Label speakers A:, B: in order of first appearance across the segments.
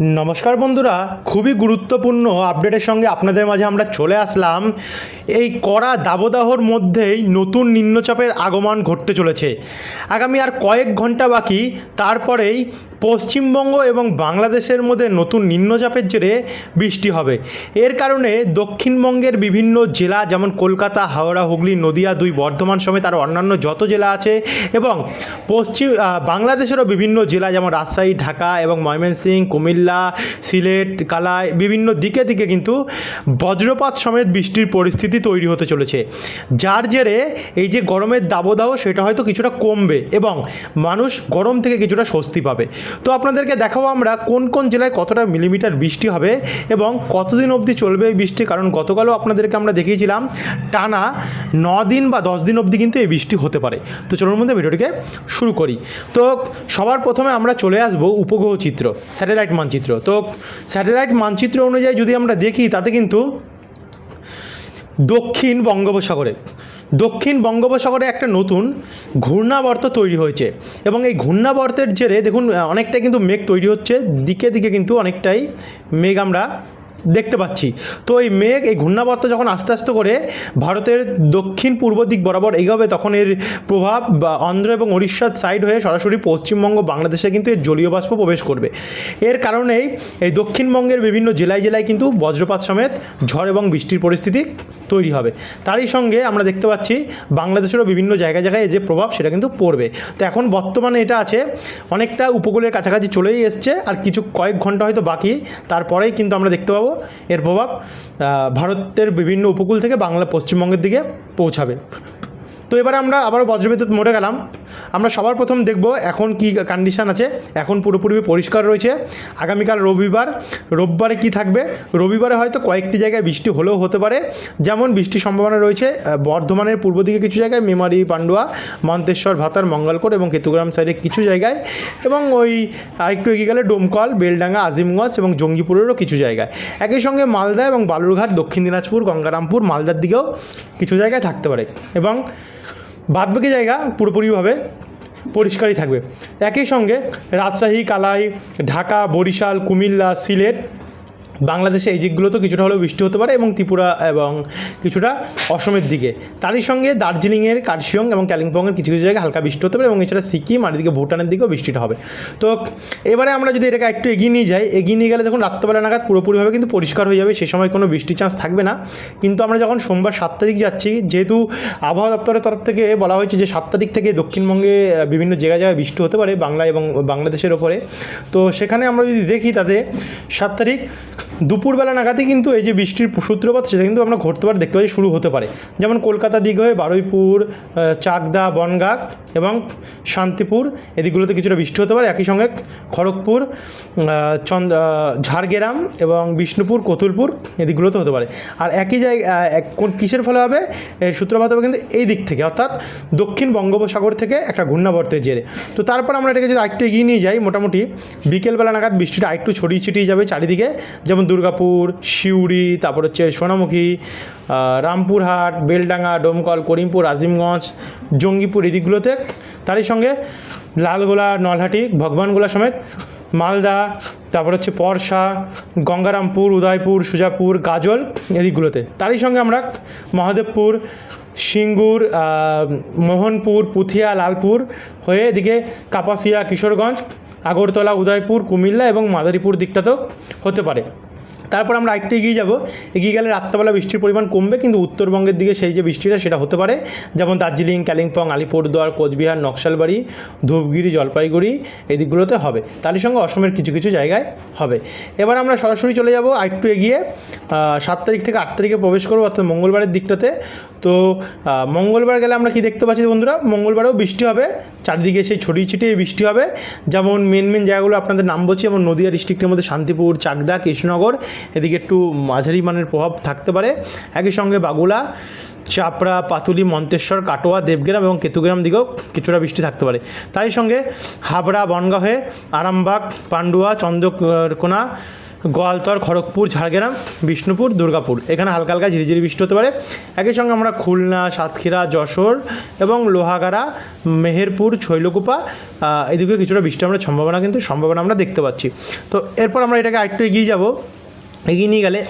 A: নমস্কার বন্ধুরা, খুবই গুরুত্বপূর্ণ আপডেটের সঙ্গে আপনাদের মাঝে আমরা চলে আসলাম। এই কড়া দাবদাহর মধ্যেই নতুন নিম্নচাপের আগমন ঘটতে চলেছে। আগামী আর কয়েক ঘণ্টা বাকি, তারপরেই পশ্চিমবঙ্গ এবং বাংলাদেশের মধ্যে নতুন নিম্নচাপের জেরে বৃষ্টি হবে। এর কারণে দক্ষিণবঙ্গের বিভিন্ন জেলা যেমন কলকাতা, হাওড়া, হুগলি, নদিয়া দুই বর্ধমান সমেত আরও অন্যান্য যত জেলা আছে এবং পশ্চিম বাংলাদেশেরও বিভিন্ন জেলা যেমন রাজশাহী, ঢাকা এবং ময়মনসিংহ, কুমিল্লা, সিলেট, কালাই বিভিন্ন দিকে দিকে কিন্তু বজ্রপাত সমেত বৃষ্টির পরিস্থিতি তৈরি হতে চলেছে। যার জেরে এই যে গরমের দাবদাহ সেটা হয়তো কিছুটা কমবে এবং মানুষ গরম থেকে কিছুটা স্বস্তি পাবে। তো আপনাদেরকে দেখাবো আমরা কোন কোন জেলায় কতটা মিলিমিটার বৃষ্টি হবে এবং কতদিন অবধি চলবে এই বৃষ্টি। কারণ গতকালও আপনাদেরকে আমরা দেখিয়েছিলাম, টানা ন দিন বা দশ দিন অবধি কিন্তু এই বৃষ্টি হতে পারে। তো চলুন মধ্যে ভিডিওটিকে শুরু করি। তো সবার প্রথমে আমরা চলে আসব উপগ্রহ চিত্র, স্যাটেলাইট মানচিত্র। তো স্যাটেলাইট মানচিত্র অনুযায়ী যদি আমরা দেখি, তাতে কিন্তু দক্ষিণ বঙ্গোপসাগরে দক্ষিণ বঙ্গোপসাগরে একটা নতুন ঘূর্ণাবর্ত তৈরি হয়েছে। এবং এই ঘূর্ণাবর্তের জেরে দেখুন অনেকটাই কিন্তু মেঘ তৈরি হচ্ছে। দিকে দিকে কিন্তু অনেকটাই মেঘ আমরা দেখতে পাচ্ছি। তো এই মেঘ, এই ঘূর্ণাবর্ত যখন আস্তে আস্তে করে ভারতের দক্ষিণ পূর্ব দিক বরাবর এগোবে, তখন এর প্রভাব অন্ধ্র এবং উড়িষ্যার সাইড হয়ে সরাসরি পশ্চিমবঙ্গ, বাংলাদেশে কিন্তু এর জলীয় বাষ্প প্রবেশ করবে। এর কারণেই এই দক্ষিণবঙ্গের বিভিন্ন জেলায় জেলায় কিন্তু বজ্রপাত সমেত ঝড় এবং বৃষ্টির পরিস্থিতি তৈরি হবে। তারই সঙ্গে আমরা দেখতে পাচ্ছি, বাংলাদেশেরও বিভিন্ন জায়গায় জায়গায় যে প্রভাব, সেটা কিন্তু পড়বে। তো এখন বর্তমানে এটা আছে, অনেকটা উপকূলের কাছাকাছি চলেই এসছে, আর কিছু কয়েক ঘণ্টা হয়তো বাকি, তারপরেই কিন্তু আমরা দেখতে পাবো এর প্রভাব ভারতের বিভিন্ন উপকূল থেকে বাংলা পশ্চিমবঙ্গের দিকে পৌঁছাবে। তো এবারে আমরা আবারও বজ্রবিদ্যুৎ মরে গেলাম। আমরা সবার প্রথম দেখব এখন কি কন্ডিশন আছে। এখন পুরোপুরি পরিষ্কার রয়েছে। আগামীকাল রবিবার, রোববারে কি থাকবে? রবিবারে হয়তো কয়েকটি জায়গায় বৃষ্টি হলেও হতে পারে। যেমন বৃষ্টির সম্ভাবনা রয়েছে বর্ধমানের পূর্ব দিকে কিছু জায়গায়, মেমারি, পান্ডুয়া, মন্তেশ্বর, ভাতার, মঙ্গলকোট এবং কেতুগ্রাম সাইডে কিছু জায়গায় এবং ওই আরেকটু এগিয়ে গেলে ডোমকল, বেলডাঙ্গা, আজিমগঞ্জ এবং জঙ্গিপুরেরও কিছু জায়গায়। একই সঙ্গে মালদা এবং বালুরঘাট, দক্ষিণ দিনাজপুর, গঙ্গারামপুর, মালদার দিকেও কিছু জায়গায় থাকতে পারে। এবং বাদবাকি জায়গা পুরোপুরিভাবে পরিষ্কারই থাকবে। একই সঙ্গে রাজশাহী কালাই ঢাকা বরিশাল কুমিল্লা সিলেট বাংলাদেশে এই দিকগুলোতেও কিছুটা হলেও বৃষ্টি হতে পারে এবং ত্রিপুরা এবং কিছুটা অসমের দিকে। তারই সঙ্গে দার্জিলিংয়ের কার্শিয়ং এবং কালিম্পংয়ের কিছু কিছু জায়গায় হালকা বৃষ্টি হতে পারে এবং এছাড়া সিকিম আর এদিকে ভুটানের দিকেও বৃষ্টিটা হবে। তো এবারে আমরা যদি এটাকে একটু এগিয়ে নিয়ে যাই, এগিয়ে নিয়ে গেলে দেখুন রাত্রেবেলা নাগাদ পুরোপুরিভাবে কিন্তু পরিষ্কার হয়ে যাবে, সে সময় কোনো বৃষ্টির চান্স থাকবে না। কিন্তু আমরা যখন সোমবার সাত তারিখ যাচ্ছি, যেহেতু আবহাওয়া দপ্তরের তরফ থেকে বলা হয়েছে যে সাত তারিখ থেকে দক্ষিণবঙ্গে বিভিন্ন জায়গায় জায়গায় বৃষ্টি হতে পারে বাংলা এবং বাংলাদেশের ওপরে। তো সেখানে আমরা যদি দেখি তাতে, সাত তারিখ দুপুরবেলা নাগাদই কিন্তু এই যে বৃষ্টির সূত্রপাত, সেটা কিন্তু আমরা ঘটতে পারে, দেখতে পাচ্ছি শুরু হতে পারে। যেমন কলকাতা দিক হয়ে বারুইপুর চাকদা, বনগাঁ এবং শান্তিপুর, এদিকগুলোতে কিছুটা বৃষ্টি হতে পারে। একই সঙ্গে খড়গপুর চন্দ ঝাড়গ্রাম এবং বিষ্ণুপুর, কতুলপুর এদিকগুলোতে হতে পারে। আর একই জায়গায় কোন কিসের ফলে হবে? এর সূত্রপাত হবে কিন্তু এই দিক থেকে, অর্থাৎ দক্ষিণ বঙ্গোপসাগর থেকে একটা ঘূর্ণাবর্তের জেরে। তো তারপর আমরা এটাকে যদি আরেকটু এগিয়ে নিয়ে যাই, মোটামুটি বিকেলবেলা নাগাদ বৃষ্টিটা আরেকটু ছড়িয়ে ছিটিয়ে যাবে চারিদিকে। যেমন দুর্গাপুর, সিউড়ি, তারপর হচ্ছে সোনামুখী রামপুরহাট, বেলডাঙ্গা, ডোমকল, করিমপুর, আজিমগঞ্জ, জঙ্গিপুর এদিকগুলোতে তারই সঙ্গে লালগোলা, নলহাটি, ভগবানগোলা সমেত মালদা, তারপর হচ্ছে পরশা, গঙ্গারামপুর, উদয়পুর, সুজাপুর, গাজল এদিকগুলোতে তারই সঙ্গে আমরা মহাদেবপুর, সিঙ্গুর মোহনপুর, পুথিয়া, লালপুর হয়ে এদিকে কাপাসিয়া, কিশোরগঞ্জ, আগরতলা, উদয়পুর, কুমিল্লা এবং মাদারীপুর দিকটাতেও হতে পারে। তারপর আমরা আরেকটু এগিয়ে যাব। এগিয়ে গেলে রাত্রেবেলা বৃষ্টির পরিমাণ কমবে, কিন্তু উত্তরবঙ্গের দিকে সেই যে বৃষ্টিটা সেটা হতে পারে। যেমন দার্জিলিং, কালিম্পং, আলিপুরদুয়ার, কোচবিহার, নকশালবাড়ি, ধূপগিরি, জলপাইগুড়ি এই দিকগুলোতে হবে। তারই সঙ্গে অসমের কিছু কিছু জায়গায় হবে। এবার আমরা সরাসরি চলে যাব আরেকটু এগিয়ে। সাত তারিখ থেকে আট তারিখে প্রবেশ করব, অর্থাৎ মঙ্গলবারের দিকটাতে। তো মঙ্গলবার গেলে আমরা কি দেখতে পাচ্ছি বন্ধুরা? মঙ্গলবারেও বৃষ্টি হবে। চারিদিকে সেই ছড়িয়ে ছিটিয়ে বৃষ্টি হবে। যেমন মেন মেন জায়গাগুলো আপনাদের নাম বলছি, যেমন নদীয়া ডিস্ট্রিক্টের মধ্যে শান্তিপুর, চাকদা, কৃষ্ণনগর এদিকে একটু মাঝারি মানের প্রভাব থাকতে পারে। একই সঙ্গে বাগুলা, চাপড়া, পাতুলি, মন্তেশ্বর, কাটোয়া, দেবগ্রাম এবং কেতুগ্রাম দিকেও কিছুটা বৃষ্টি থাকতে পারে। তারই সঙ্গে হাবড়া বনগাঁ হয়ে আরামবাগ, পান্ডুয়া, চন্দ্রকোনা, গোয়ালতর, খড়গপুর, ঝাড়গ্রাম, বিষ্ণুপুর, দুর্গাপুর। এখানে হালকা হালকা ঝিরিঝিরি বৃষ্টি হতে পারে। একই সঙ্গে আমরা খুলনা, সাতক্ষীরা, যশোর এবং লোহাগাড়া, মেহেরপুর, শৈলকুপা এদিকে কিছুটা বৃষ্টি আমরা সম্ভাবনা কিন্তু সম্ভাবনা আমরা দেখতে পাচ্ছি। তো এরপর আমরা এটাকে আরেকটু এগিয়ে যাব। এগিয়ে নিয়ে গেলে,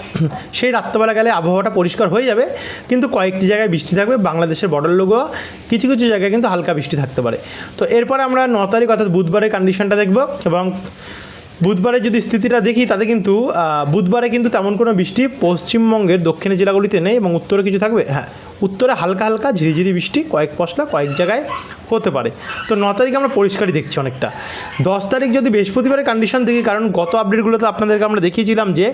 A: সেই রাত্রেবেলা গেলে আবহাওয়াটা পরিষ্কার হয়ে যাবে, কিন্তু কয়েকটি জায়গায় বৃষ্টি থাকবে, বাংলাদেশের বর্ডার লোগো কিছু কিছু জায়গায় কিন্তু হালকা বৃষ্টি থাকতে পারে। তো এরপরে আমরা ন তারিখ অর্থাৎ বুধবারের কন্ডিশনটা দেখব এবং বুধবারের যদি স্থিতিটা দেখি, তাতে কিন্তু বুধবারে কিন্তু তেমন কোনো বৃষ্টি পশ্চিমবঙ্গের দক্ষিণের জেলাগুলিতে নেই এবং উত্তরে কিছু থাকবে? হ্যাঁ উত্তরে হালকা হালকা ঝিরিঝিরি বৃষ্টি, কয়েক পশলা, কয়েক জায়গায় হতে পারে। তো ন তারিখ আমরা পরিষ্কারই দেখছি অনেকটা। দশ তারিখ যদি বৃহস্পতিবারের কন্ডিশন দেখি, কারণ গত আপডেটগুলোতে আপনাদেরকে আমরা দেখিয়েছিলাম যে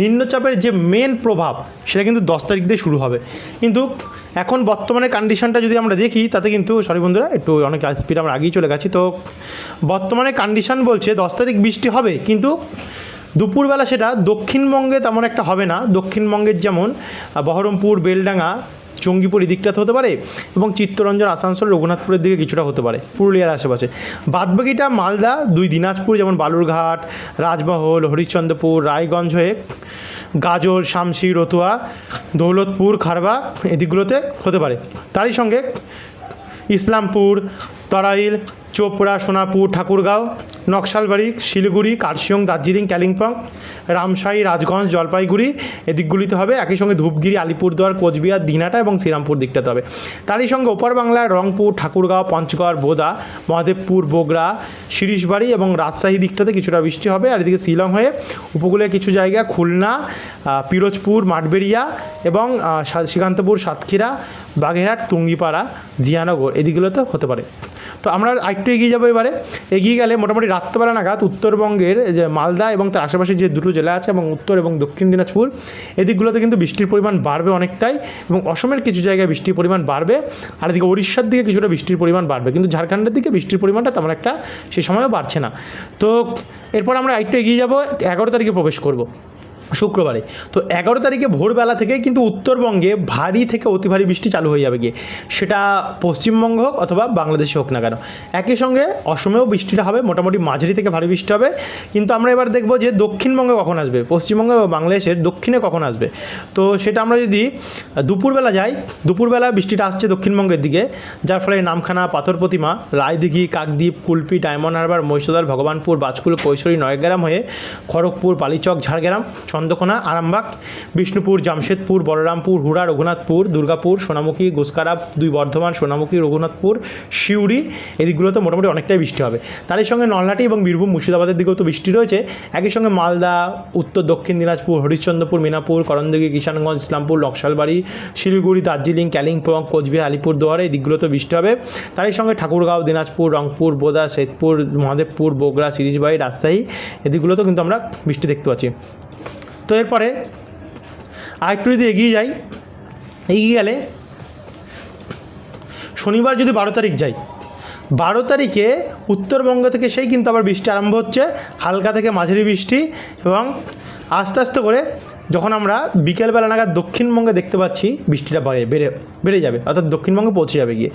A: নিম্নচাপের যে মেন প্রভাব, সেটা কিন্তু দশ তারিখ দিয়ে শুরু হবে। কিন্তু এখন বর্তমানে কন্ডিশনটা যদি আমরা দেখি, তাতে কিন্তু সরি বন্ধুরা, একটু অনেক স্পিড আমরা আগেই চলে গেছি। তো বর্তমানে কন্ডিশন বলছে দশ তারিখ বৃষ্টি হবে, কিন্তু দুপুরবেলা সেটা দক্ষিণবঙ্গে তেমন একটা হবে না। দক্ষিণবঙ্গের যেমন বহরমপুর, বেলডাঙ্গা জঙ্গিপুর এই দিকটাতে হতে পারে এবং চিত্তরঞ্জন আসানসোল রঘুনাথপুরের দিকে কিছুটা হতে পারে, পুরুলিয়ার আশেপাশে। বাদবাকিটা মালদা, দুই দিনাজপুর যেমন বালুরঘাট, রাজমহল, হরিশ্চন্দ্রপুর, রায়গঞ্জ হয়ে গাজল শামসি, রতুয়া, দৌলতপুর, খারবা এদিকগুলোতে হতে পারে। তারই সঙ্গে ইসলামপুর তরাইল চোপড়া, সোনাপুর, ঠাকুরগাঁও, নকশালবাড়ি, শিলিগুড়ি, কার্শিয়ং, দার্জিলিং কালিম্পং রামশাহী রাজগঞ্জ, জলপাইগুড়ি এদিকগুলিতে হবে। একই সঙ্গে ধূপগিরি, আলিপুরদুয়ার, কোচবিহার, দিনাটা এবং শ্রীরামপুর দিকটাতে হবে। তারই সঙ্গে ওপর বাংলায় রংপুর, ঠাকুরগাঁও, পঞ্চগড়, বোদা, মহাদেবপুর, বগুড়া শিরিশবাড়ি এবং রাজশাহী দিকটাতে কিছুটা বৃষ্টি হবে। আর এদিকে শিলং হয়ে উপকূলের কিছু জায়গা খুলনা পিরোজপুর, মাঠবেড়িয়া এবং শ্রীকান্তপুর, সাতক্ষীরা, বাগেরহাট, তুঙ্গিপাড়া, জিয়ানগর এদিকগুলোতে হতে পারে। তো আমরা আরেকটু এগিয়ে যাব এবারে। এগিয়ে গেলে মোটামুটি রাত্রেবেলা নাগাদ উত্তরবঙ্গের যে মালদা এবং তার আশেপাশে যে দুটো জেলা আছে এবং উত্তর এবং দক্ষিণ দিনাজপুর, এদিকগুলোতে কিন্তু বৃষ্টির পরিমাণ বাড়বে অনেকটাই এবং অসমের কিছু জায়গায় বৃষ্টির পরিমাণ বাড়বে, আর এদিকে উড়িষ্যার দিকে কিছুটা বৃষ্টির পরিমাণ বাড়বে। কিন্তু ঝাড়খণ্ডের দিকে বৃষ্টির পরিমাণটা তেমন একটা সে সময়ও বাড়ছে না। তো এরপর আমরা আরেকটু এগিয়ে যাব, এগারো তারিখে প্রবেশ করব। শুক্রবারে। তো এগারো তারিখে ভোরবেলা থেকে কিন্তু উত্তরবঙ্গে ভারী থেকে অতি ভারী বৃষ্টি চালু হয়ে যাবে গিয়ে। সেটা পশ্চিমবঙ্গ হোক অথবা বাংলাদেশে হোক না কেন। একই সঙ্গে অসমেও বৃষ্টিটা হবে, মোটামুটি মাঝারি থেকে ভারী বৃষ্টি হবে। কিন্তু আমরা এবার দেখব যে দক্ষিণবঙ্গে কখন আসবে, পশ্চিমবঙ্গে বা বাংলাদেশের দক্ষিণে কখন আসবে। তো সেটা আমরা যদি দুপুরবেলা যাই, দুপুরবেলা বৃষ্টিটা আসছে দক্ষিণবঙ্গের দিকে, যার ফলে নামখানা, পাথর প্রতিমা, রায়দিঘি, কাকদ্বীপ, কুলপি, ডায়মন্ড হারবার, মহিষাদল, ভগবানপুর, বাজকুল, কৈশোরী, নয়গ্রাম হয়ে খড়গপুর পালিচক ঝাড়গ্রাম চন্দ্রকোনা, আরামবাগ, বিষ্ণুপুর, জামশেদপুর, বলরামপুর, হুড়া, রঘুনাথপুর, দুর্গাপুর, সোনামুখী গুসকারা দুই বর্ধমান, সোনামুখী, রঘুনাথপুর শিউড়ি এদিকগুলোতে মোটামুটি অনেকটাই বৃষ্টি হবে। তারই সঙ্গে নলহাটি এবং বীরভূম মুর্শিদাবাদের দিকেও তো বৃষ্টি রয়েছে। একই সঙ্গে মালদা, উত্তর, দক্ষিণ দিনাজপুর, হরিশ্চন্দ্রপুর, মিনাপুর, করণদিঘি, কিষানগঞ্জ, ইসলামপুর লক্সালবাড়ি শিলিগুড়ি, দার্জিলিং কালিম্পং কোচবিহার, আলিপুরদুয়ারে এই দিকগুলোতে বৃষ্টি হবে। তারই সঙ্গে ঠাকুরগাঁও, দিনাজপুর, রংপুর, বোদা শেতপুর মহাদেবপুর বগুড়া সিরিজবাড়ি রাজশাহী, এদিকগুলোতেও কিন্তু আমরা বৃষ্টি দেখতে পাচ্ছি। তো এরপরে আরেকটু যদি এগিয়ে যাই, এগিয়ে গেলে শনিবার যদি বারো তারিখ যাই, বারো তারিখে উত্তরবঙ্গ থেকে সেই কিন্তু আবার বৃষ্টি আরম্ভ হচ্ছে, হালকা থেকে মাঝারি বৃষ্টি এবং আস্তে আস্তে করে যখন আমরা বিকেলবেলা নাগাদ দক্ষিণবঙ্গে দেখতে পাচ্ছি বৃষ্টিটা বাড়ে, বেড়ে বেড়ে যাবে, অর্থাৎ দক্ষিণবঙ্গে পৌঁছে যাবে গিয়ে।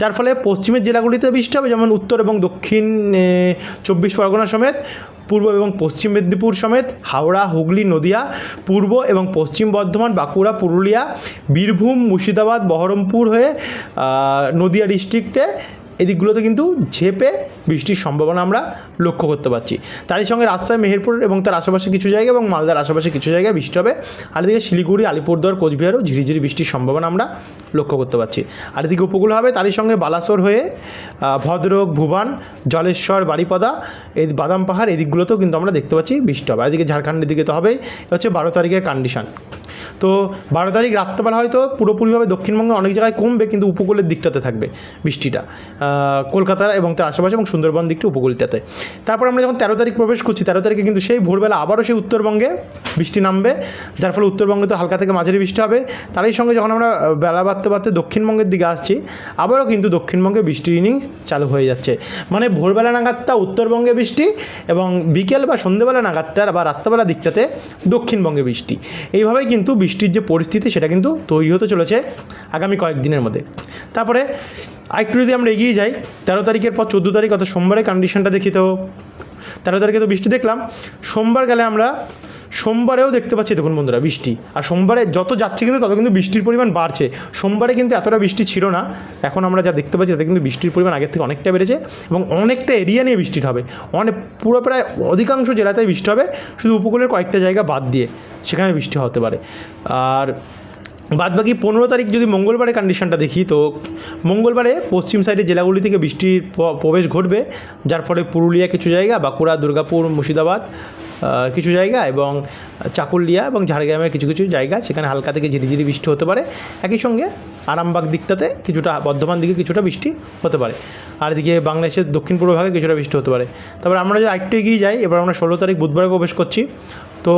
A: যার ফলে পশ্চিমের জেলাগুলিতে বৃষ্টি হবে, যেমন উত্তর এবং দক্ষিণ চব্বিশ পরগনা সমেত, পূর্ব এবং পশ্চিম মেদিনীপুর সমেত, হাওড়া, হুগলি, নদিয়া, পূর্ব এবং পশ্চিম বর্ধমান, বাঁকুড়া, পুরুলিয়া, বীরভূম, মুর্শিদাবাদ, বহরমপুর হয়ে নদিয়া ডিস্ট্রিক্টে এদিকগুলোতে কিন্তু ঝেপে বৃষ্টির সম্ভাবনা আমরা লক্ষ্য করতে পারছি। তারই সঙ্গে রাজশাহী, মেহেরপুর এবং তার আশেপাশে কিছু জায়গা এবং মালদার আশেপাশে কিছু জায়গায় বৃষ্টি হবে। আর এদিকে শিলিগুড়ি, আলিপুরদুয়ার কোচবিহারও ঝিরিঝিরি বৃষ্টির সম্ভাবনা আমরা লক্ষ্য করতে পারছি। আর এদিকে উপকূল হবে, তারই সঙ্গে বালাসোর হয়ে ভদ্রক, ভুবান, জলেশ্বর, বারিপদা এই বাদাম পাহাড় এদিকগুলোতেও কিন্তু আমরা দেখতে পাচ্ছি বৃষ্টি হবে। আর এদিকে ঝাড়খণ্ডের দিকে তো হবেই হচ্ছে বারো তারিখের কন্ডিশন তো বারো তারিখ রাত্রেবেলা হয়তো পুরোপুরিভাবে দক্ষিণবঙ্গে অনেক জায়গায় কমবে কিন্তু উপকূলের দিকটাতে থাকবে বৃষ্টিটা। কলকাতা এবং তার আশেপাশে এবং সুন্দরবন দিকটা উপকূলটাতে। তারপর আমরা যখন তেরো তারিখ প্রবেশ করছি, তেরো তারিখে কিন্তু সেই ভোরবেলা আবারও সেই উত্তরবঙ্গে বৃষ্টি নামবে, যার ফলে উত্তরবঙ্গে তো হালকা থেকে মাঝারি বৃষ্টি হবে। তারই সঙ্গে যখন আমরা বেলা বাড়তে বাড়তে দক্ষিণবঙ্গের দিকে আসছি, আবারও কিন্তু দক্ষিণবঙ্গে বৃষ্টির ইনিংস চালু হয়ে যাচ্ছে। মানে ভোরবেলা নাগাদটা উত্তরবঙ্গে বৃষ্টি এবং বিকেল বা সন্ধ্যেবেলা নাগাদটা বা রাত্রেবেলা দিকটাতে দক্ষিণবঙ্গে বৃষ্টি। এইভাবেই কিন্তু বৃষ্টির যে পরিস্থিতি, সেটা কিন্তু তৈরি হতে চলেছে আগামী কয়েকদিনের মধ্যে। তারপরে আরেকটু যদি আমরা এগিয়ে যাই, তেরো তারিখের পর চোদ্দ তারিখ, অর্থাৎ সোমবারের কন্ডিশনটা দেখি তো তেরো তারিখে তো বৃষ্টি দেখলাম, সোমবার গেলে আমরা সোমবারেও দেখতে পাচ্ছি, দেখুন বন্ধুরা, বৃষ্টি। আর সোমবারে যত যাচ্ছে কিন্তু তত কিন্তু বৃষ্টির পরিমাণ বাড়ছে। সোমবারে কিন্তু এতটা বৃষ্টি ছিল না, এখন আমরা যা দেখতে পাচ্ছি তাতে কিন্তু বৃষ্টির পরিমাণ আগের থেকে অনেকটা বেড়েছে এবং অনেকটা এরিয়া নিয়ে বৃষ্টি হবে। অনেক পুরো প্রায় অধিকাংশ জেলাতেই বৃষ্টি হবে, শুধু উপকূলের কয়েকটা জায়গা বাদ দিয়ে সেখানে বৃষ্টি হতে পারে। আর বাদ বাকি পনেরো তারিখ যদি মঙ্গলবারে কন্ডিশনটা দেখি, তো মঙ্গলবারে পশ্চিম সাইডের জেলাগুলি থেকে বৃষ্টির প্রবেশ ঘটবে, যার ফলে পুরুলিয়া কিছু জায়গা, বাঁকুড়া, দুর্গাপুর, মুর্শিদাবাদ কিছু জায়গা এবং চাকুলিয়া এবং ঝাড়গ্রামের কিছু কিছু জায়গা, সেখানে হালকা থেকে ঝিরিঝিরি বৃষ্টি হতে পারে। একই সঙ্গে আরামবাগ দিকটাতে কিছুটা, বর্ধমান দিকে কিছুটা বৃষ্টি হতে পারে। আর এদিকে বাংলাদেশের দক্ষিণ পূর্ব ভাগে কিছুটা বৃষ্টি হতে পারে। তারপর আমরা যদি আরেকটু এগিয়ে যাই, এবার আমরা ষোলো তারিখ বুধবারে প্রবেশ করছি। তো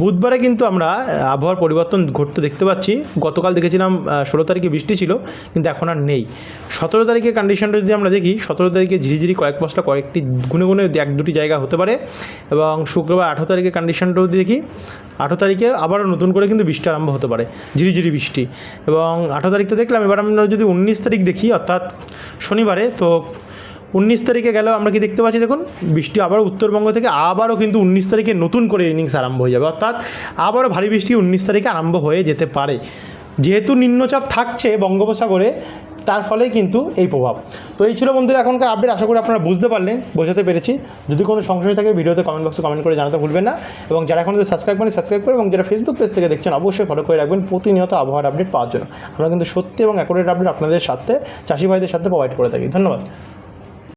A: বুধবারে কিন্তু আমরা আবহাওয়ার পরিবর্তন ঘটতে দেখতে পাচ্ছি। গতকাল দেখেছিলাম ষোলো তারিখে বৃষ্টি ছিল, কিন্তু এখন আর নেই। সতেরো তারিখের কন্ডিশনটা যদি আমরা দেখি, সতেরো তারিখে ঝিরিঝিরি কয়েক পশলা কয়েকটি গুনে গুনে এক দুটি জায়গা হতে পারে এবং শুক্রবার আঠেরো তারিখের কন্ডিশনটাও যদি দেখি, আঠেরো তারিখে আবারও নতুন করে কিন্তু বৃষ্টি আরম্ভ হতে পারে, ঝিরিঝিরি বৃষ্টি। এবং আঠেরো তারিখ তো দেখলাম, এবার আমরা যদি উনিশ তারিখ দেখি, অর্থাৎ শনিবারে, তো উনিশ তারিখে গেলেও আমরা কি দেখতে পাচ্ছি দেখুন? বৃষ্টি আবারও উত্তরবঙ্গ থেকে আবারও কিন্তু উনিশ তারিখে নতুন করে ইনিংস আরম্ভ হয়ে যাবে। অর্থাৎ আবারও ভারী বৃষ্টি উনিশ তারিখে আরম্ভ হয়ে যেতে পারে। যেহেতু নিম্নচাপ থাকছে বঙ্গোপসাগরে, তার ফলেই কিন্তু এই প্রভাব। তো এই ছিল বন্ধুরা এখনকার আপডেট আশা করি আপনারা বুঝতে পারলেন, বোঝাতে পেরেছি। যদি কোনো সংশয় থাকে, ভিডিওতে কমেন্ট বক্সে কমেন্ট করে জানাতে ভুলবেন না। এবং যারা এখন সাবস্ক্রাইব করেন সাবস্ক্রাইব করে এবং যারা ফেসবুক পেজ থেকে দেখছেন, অবশ্যই ফলো করে রাখবেন প্রতিনিয়ত আবহাওয়ার আপডেট পাওয়ার জন্য। আমরা কিন্তু সত্যি এবং অ্যাকুরেট আপডেট আপনাদের সাথে, চাষি ভাইদের সাথে প্রোভাইড করে থাকি। ধন্যবাদ।